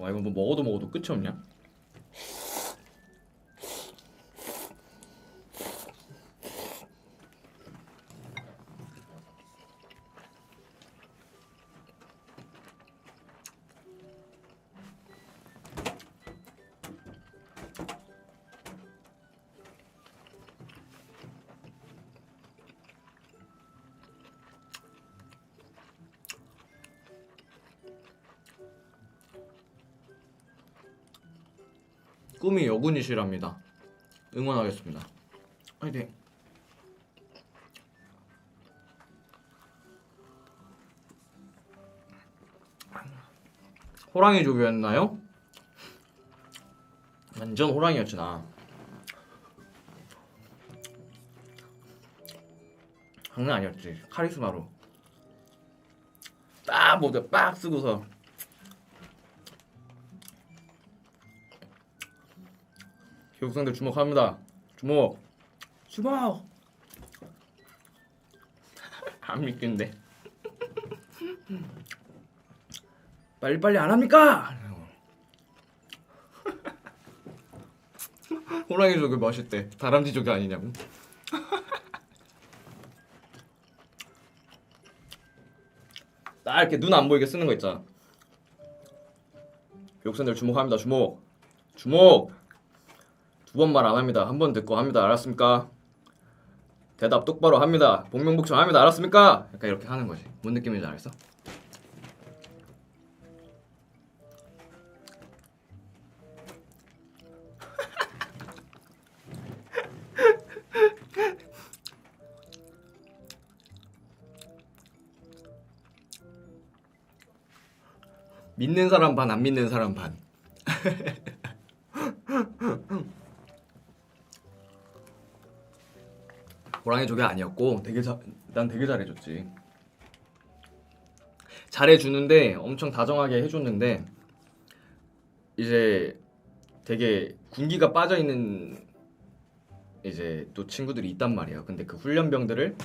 와 이거 뭐 먹어도 먹어도 끝이 없냐? 꿈이 여군이시랍니다. 응원하겠습니다. 화이팅. 호랑이 조교였나요? 완전 호랑이였지 나. 장난 아니었지 카리스마로. 딱 모두 빡 쓰고서 교육생들 주목합니다. 주목. 주목. 안 믿긴데. 빨리 빨리 안 합니까? 호랑이 조교 멋있대. 다람쥐 조교 아니냐고. 딱 이렇게 눈 안 보이게 쓰는 거 있잖아. 교육생들 주목합니다. 주목. 주목. 두 번 말 안 합니다. 한 번 듣고 합니다. 알았습니까? 대답 똑바로 합니다. 복명복청 합니다. 알았습니까? 약간 이렇게 하는 거지. 뭔 느낌인지 알겠어? 믿는 사람 반, 안 믿는 사람 반. 호랑이 조개 아니었고 되게 자, 난 되게 잘해줬지. 잘해주는데 엄청 다정하게 해줬는데 이제 되게 군기가 빠져 있는 이제 또 친구들이 있단 말이에요. 근데 그 훈련병들을